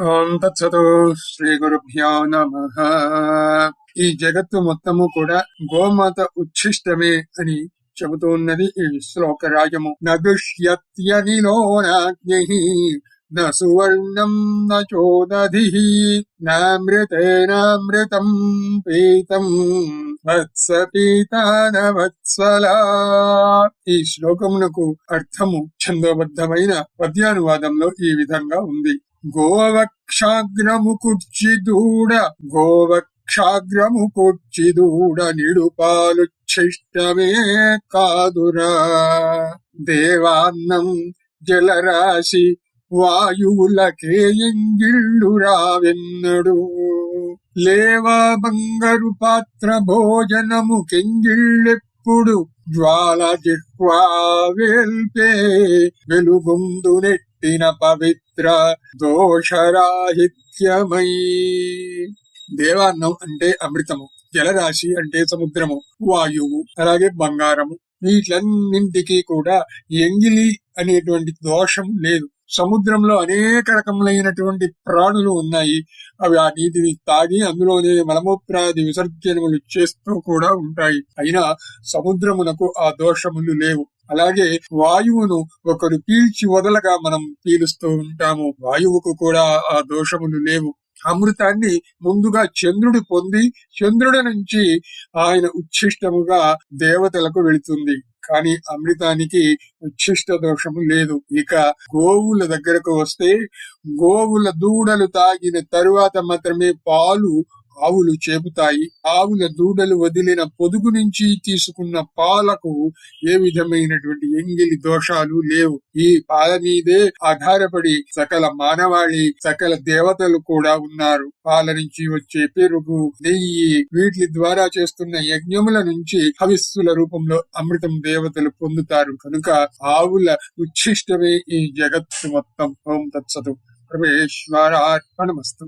ఓం తత్సతు శ్రీ గురుభ్యో నమ. ఈ జగత్తు మొత్తము కూడా గోమాత ఉచ్ఛిష్టమే అని చెబుతూ ఉన్నది ఈ శ్లోక రాజము నదుష్యత్యనిలోనాగ్ని న సువర్ణం న చోదధి నామృతేనామృతం పీతం వత్స పీతాన వత్సలా. ఈ శ్లోకమునకు అర్థము ఛందోబద్ధమైన పద్యానువాదంలో ఈ విధంగా ఉంది. గోవక్షాగ్రము కుర్చి దూడ గోవక్షాగ్రము కుర్చి దూడ నిడుపాలు చిష్టమే కాదురా. దేవాన్నం జలరాశి వాయువులకే ఎంగిళ్ళు రావెన్నడు. లేవా బంగారు పాత్ర భోజనము కెంగిళ్ళెప్పుడు జ్వాల జిహ్వా వెలుగుందు నెట్టిన పవిత్ర దోషరాహిత్యమై. దేవాన్నం అంటే అమృతము జలరాశి అంటే సముద్రము వాయువు అలాగే బంగారము వీటిలన్నింటికి కూడా ఎంగిలి అనేటువంటి దోషం లేదు. సముద్రంలో అనేక రకములైనటువంటి ప్రాణులు ఉన్నాయి. అవి ఆ నీటిని తాగి అందులోనే మలమూత్రాది విసర్జనములు చేస్తూ కూడా ఉంటాయి. అయినా సముద్రమునకు ఆ దోషములు లేవు. అలాగే వాయువును ఒకరు పీల్చి వదలగా మనం పీలుస్తూ ఉంటాము. వాయువుకు కూడా ఆ దోషములు లేవు. అమృతాన్ని ముందుగా చంద్రుడు పొంది చంద్రుడి నుంచి ఆయన ఉచ్ఛిష్టముగా దేవతలకు వెళుతుంది. కానీ అమృతానికి ఉచ్ఛిష్ట దోషము లేదు. ఇక గోవుల దగ్గరకు వస్తే గోవుల దూడలు తాగిన తరువాత మాత్రమే పాలు ఆవులు చేపుతాయి. ఆవుల దూడలు వదిలిన పొదుగు నుంచి తీసుకున్న పాలకు ఏ విధమైనటువంటి ఎంగిలి దోషాలు లేవు. ఈ పాల మీదే ఆధారపడి సకల మానవాళి సకల దేవతలు కూడా ఉన్నారు. పాల నుంచి వచ్చే పెరుగు నెయ్యి వీటి ద్వారా చేస్తున్న యజ్ఞముల నుంచి హవిస్సుల రూపంలో అమృతం దేవతలు పొందుతారు. కనుక ఆవుల ఉచ్ఛిష్టమే ఈ జగత్తు మొత్తం. ఓం తత్సతు. పరమేశ్వరార్పణమస్తు.